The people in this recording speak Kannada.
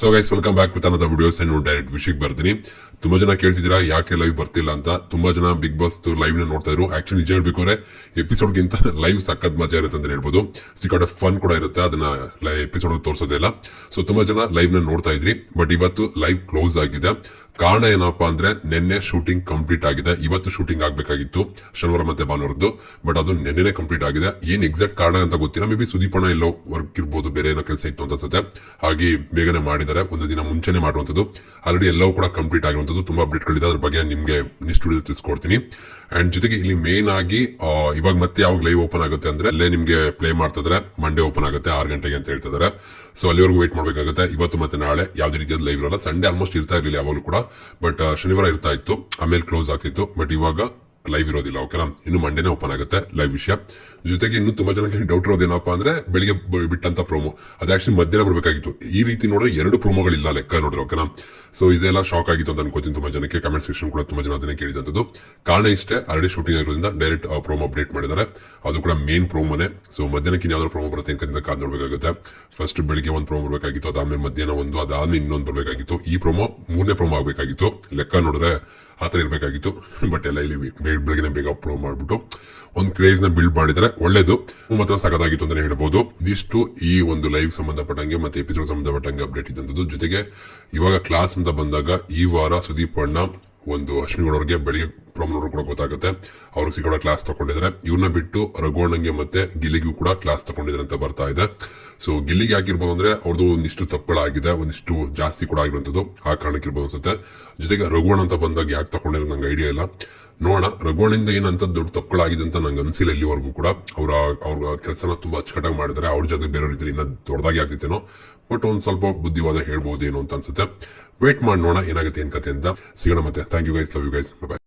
So guys welcome back with another videos ಏನು ಡೈರೆಕ್ಟ್ ವಿಷಯಕ್ಕೆ ಬರ್ತೀನಿ. ತುಂಬಾ ಜನ ಕೇಳ್ತಿದ್ದೀರಾ, ಯಾಕೆ ಲೈವ್ ಬರ್ತಿಲ್ಲ ಅಂತ? ತುಂಬಾ ಜನ ಬಿಗ್ ಬಾಸ್ ಲೈವ್ನ ನೋಡ್ತಾ ಇದ್ರು. ಆಕ್ಚುಲಿ ನಿಜ ಎಪಿಸೋಡ್ ಗಿಂತ ಲೈವ್ ಸಖತ್ ಮಜಾ ಇರುತ್ತೆ ಅಂತ ಹೇಳ್ಬೋದು. ಸಿಕ್ಕಾಡ ಫನ್ ಕೂಡ ಇರುತ್ತೆ. ಅದನ್ನ ಎಪಿಸೋಡ್ ತೋರಿಸೋದೇ ಇಲ್ಲ. ಸೊ ತುಂಬಾ ಜನ ಲೈವ್ನ ನೋಡ್ತಾ ಇದ್ರಿ. ಬಟ್ ಇವತ್ತು ಲೈವ್ ಕ್ಲೋಸ್ ಆಗಿದೆ. ಕಾರಣ ಏನಪ್ಪಾ ಅಂದ್ರೆ ನಿನ್ನೆ ಶೂಟಿಂಗ್ ಕಂಪ್ಲೀಟ್ ಆಗಿದೆ. ಇವತ್ತು ಶೂಟಿಂಗ್ ಆಗಬೇಕಾಗಿತ್ತು. ಶನಿವಾರ ಮತ್ತೆ ಭಾನುವಾರದ್ದು. ಬಟ್ ಅದು ನಿನ್ನೆ ಕಂಪ್ಲೀಟ್ ಆಗಿದೆ. ಏನ್ ಎಕ್ಸಾಕ್ಟ್ ಕಾರಣ ಅಂತ ಗೊತ್ತಿಲ್ಲ. ಮೇ ಬಿ ಸುದೀಪಣ ಎಲ್ಲೋ ವರ್ಕ್ ಇರ್ಬೋದು, ಬೇರೆ ಏನೋ ಕೆಲಸ ಇತ್ತು ಅಂತ ಅನ್ಸುತ್ತೆ. ಹಾಗೆ ಬೇಗನೆ ಮಾಡಿದ್ದಾರೆ. ಒಂದು ದಿನ ಮುಂಚೆನೆ ಮಾಡುವಂಥದ್ದು. ಆಲ್ರೆಡಿ ಎಲ್ಲವೂ ಕೂಡ ಕಂಪ್ಲೀಟ್ ಆಗಿರುವಂಥದ್ದು. ತುಂಬಾ ಅಪ್ಡೇಟ್ಗಳಿದೆ ಅದ್ರ ಬಗ್ಗೆ ನಿಮಗೆ ವಿಡಿಯೋ ತಿಳಿಸ್ಕೊಡ್ತೀನಿ. ಅಂಡ್ ಜೊತೆಗೆ ಇಲ್ಲಿ ಮೇನ್ ಆಗಿ ಇವಾಗ ಮತ್ತೆ ಯಾವಾಗ ಲೈವ್ ಓಪನ್ ಆಗುತ್ತೆ ಅಂದ್ರೆ, ಅಲ್ಲೇ ನಿಮ್ಗೆ ಪ್ಲೇ ಮಾಡ್ತಿದ್ರೆ ಮಂಡೇ ಓಪನ್ ಆಗುತ್ತೆ, ಆರು ಗಂಟೆಗೆ ಅಂತ ಹೇಳ್ತಿದ್ದಾರೆ ಸೊ ಅಲ್ಲಿವರೆಗೂ ವೇಟ್ ಮಾಡಬೇಕಾಗುತ್ತೆ. ಇವತ್ತು ಮತ್ತೆ ನಾಳೆ ಯಾವುದೇ ರೀತಿಯಾದ ಲೈವ್ ಇರಲ್ಲ. ಸಂಡೇ ಆಲ್ಮೋಸ್ಟ್ ಇರ್ತಾ ಇರಲಿಲ್ಲ ಯಾವಾಗಲೂ ಕೂಡ. ಬಟ್ ಶನಿವಾರ ಇರ್ತಾ ಇತ್ತು. ಆಮೇಲೆ ಕ್ಲೋಸ್ ಆಗ್ತಿತ್ತು. ಬಟ್ ಇವಾಗ ಲೈವ್ ಇರೋದಿಲ್ಲ ಓಕೆನಾ ಇನ್ನು ಮಂಡೇನೆ ಓಪನ್ ಆಗುತ್ತೆ ಲೈವ್ ವಿಷಯ. ಜೊತೆಗೆ ಇನ್ನು ತುಂಬಾ ಜನಕ್ಕೆ ಡೌಟ್ ಇರೋದೇನಪ್ಪಾ ಅಂದ್ರೆ ಬೆಳಿಗ್ಗೆ ಬಿಟ್ಟಂತ ಪ್ರೋಮೋ ಅದು ಆಕ್ಚುಲಿ ಮಧ್ಯಾಹ್ನ ಬರಬೇಕಾಗಿತ್ತು. ಈ ರೀತಿ ನೋಡಿದ್ರೆ ಎರಡು ಪ್ರೋಮೋಗಳಿಲ್ಲ ಲೆಕ್ಕ ನೋಡ್ರಿ ಓಕೆನಾ ಸೊ ಇದೆಲ್ಲ ಶಾಕ್ ಆಗಿತ್ತು ಅಂತ ಅನ್ಕೋತೀನಿ ತುಂಬಾ ಜನಕ್ಕೆ. ಕಮೆಂಟ್ ಸೆಕ್ಷನ್ ಕೂಡ ತುಂಬಾ ಜನ ಅದನ್ನೇ ಕೇಳಿದಂತದ್ದು ಕಾರಣ ಇಷ್ಟೇ ಆಲ್ರೆಡಿ ಶೂಟಿಂಗ್ ಆಗಿರೋದ್ರಿಂದ ಡೈರೆಕ್ಟ್ ಪ್ರೋಮೋ ಅಪ್ಡೇಟ್ ಮಾಡಿದ್ದಾರೆ. ಅದು ಕೂಡ ಮೇನ್ ಪ್ರೋಮೋನೇ ಸೊ ಮಧ್ಯಾಹ್ನಕ್ಕೆ ಯಾವ್ದಾದ್ರು ಪ್ರೋಮೋ ಬರುತ್ತೆ ಅಂತ ಕಾದ್ ನೋಡಬೇಕಾಗುತ್ತೆ. ಫಸ್ಟ್ ಬೆಳಿಗ್ಗೆ ಒಂದು ಪ್ರೋಮೋ ಬರಬೇಕಾಗಿತ್ತು, ಅದಾದ್ಮೇಲೆ ಮಧ್ಯಾಹ್ನ ಒಂದು, ಅದಾದ್ಮೇಲೆ ಇನ್ನೊಂದು ಬರಬೇಕಾಗಿತ್ತು. ಈ ಪ್ರೋಮೋ ಮೂರನೇ ಪ್ರೋಮೋ ಆಗಬೇಕಾಗಿತ್ತು. ಲೆಕ್ಕ ನೋಡಿದ್ರೆ ಆತರ ಇರಬೇಕಾಗಿತ್ತು. ಬಟ್ ಎಲ್ಲ ಇಲ್ಲಿ ಬೆ- ಬೆಳಗಿನ ಬೇಗ ಅಪ್ಲೋಡ್ ಮಾಡ್ಬಿಟ್ಟು ಒಂದು ಕ್ರೇಜ್ನ ಬಿಲ್ಡ್ ಮಾಡಿದರೆ ಒಳ್ಳೇದು. ಮಾತ್ರ ಸಖತ್ತಾಗಿತ್ತು ಅಂತಾನೆ ಹೇಳ್ಬೋದು. ಇದಿಷ್ಟು ಈ ಒಂದು ಲೈವ್ ಸಂಬಂಧಪಟ್ಟಂಗೆ ಮತ್ತೆ ಎಪಿಸೋಡ್ ಸಂಬಂಧಪಟ್ಟಂಗೆ ಅಪ್ಡೇಟ್ ಇದ್ದಂಥದ್ದು ಜೊತೆಗೆ ಇವಾಗ ಕ್ಲಾಸ್ ಅಂತ ಬಂದಾಗ ಈ ವಾರ ಸುದೀಪ್ ಅಣ್ಣ ಒಂದು ಅಶ್ವಿನಿ ಗೌಡ ಅವ್ರಿಗೆ ಬೆಳಿಗ್ಗೆ ಪ್ರೋಮೋ ನೋಡ್ರು ಕೂಡ ಗೊತ್ತಾಗುತ್ತೆ. ಅವ್ರಿಗೆ ಸಿಗೋಣ ಕ್ಲಾಸ್ ತಗೊಂಡಿದ್ದಾರೆ ಇವನ್ನ ಬಿಟ್ಟು ರಘುವಣ್ಣಂಗೆ ಮತ್ತೆ ಗಿಲ್ಲಿಗೂ ಕೂಡ ಕ್ಲಾಸ್ ತಗೊಂಡಿದ್ದಾರೆ ಅಂತ ಬರ್ತಾ ಇದೆ. ಸೊ ಗಿಲ್ಲಿಗೆ ಆಗಿರ್ಬೋದು ಅಂದ್ರೆ ಅವ್ರದ್ದು ಒಂದಿಷ್ಟು ತಪ್ಪುಗಳಾಗಿದೆ, ಒಂದಿಷ್ಟು ಜಾಸ್ತಿ ಕೂಡ ಆಗಿರುವಂಥದ್ದು ಆ ಕಾರಣಕ್ಕೆ ಇರ್ಬೋದು ಅನ್ಸುತ್ತೆ. ಜೊತೆಗೆ ರಘುವಣ್ಣ ಅಂತ ಬಂದಾಗ ಯಾಕೆ ತಗೊಂಡಿರೋ ನಂಗೆ ಐಡಿಯಾ ಇಲ್ಲ. ನೋಡೋಣ, ರಘುವಣ್ಣಿಂದ ಏನಂತ ದೊಡ್ಡ ತಪ್ಪುಗಳಾಗಿದೆ ಅಂತ ನಂಗೆ ಅನಿಸಿಲ್ಲ ಇಲ್ಲಿವರೆಗೂ ಕೂಡ. ಅವ್ರ ಅವ್ರ ಕೆಲಸನ ತುಂಬಾ ಅಚ್ಚುಕಟ್ಟಾಗಿ ಮಾಡಿದ್ದಾರೆ. ಅವ್ರ ಜೊತೆ ಬೇರೆ ಇದ್ರೆ ಇನ್ನ ದೊಡ್ಡದಾಗಿ ಆಗ್ತಿತ್ತೇನೋ. ಬಟ್ ಒಂದ್ ಸ್ವಲ್ಪ ಬುದ್ಧಿವಾದ ಹೇಳ್ಬೋದೇನೋ ಅಂತ ಅನ್ಸುತ್ತೆ. ವೇಟ್ ಮಾಡಿ, ನೋಡೋಣ ಏನಾಗುತ್ತೆ ಏನ್ ಕತೆ ಅಂತ. ಸಿಗೋಣ ಮತ್ತೆ. Thank you guys love you guys bye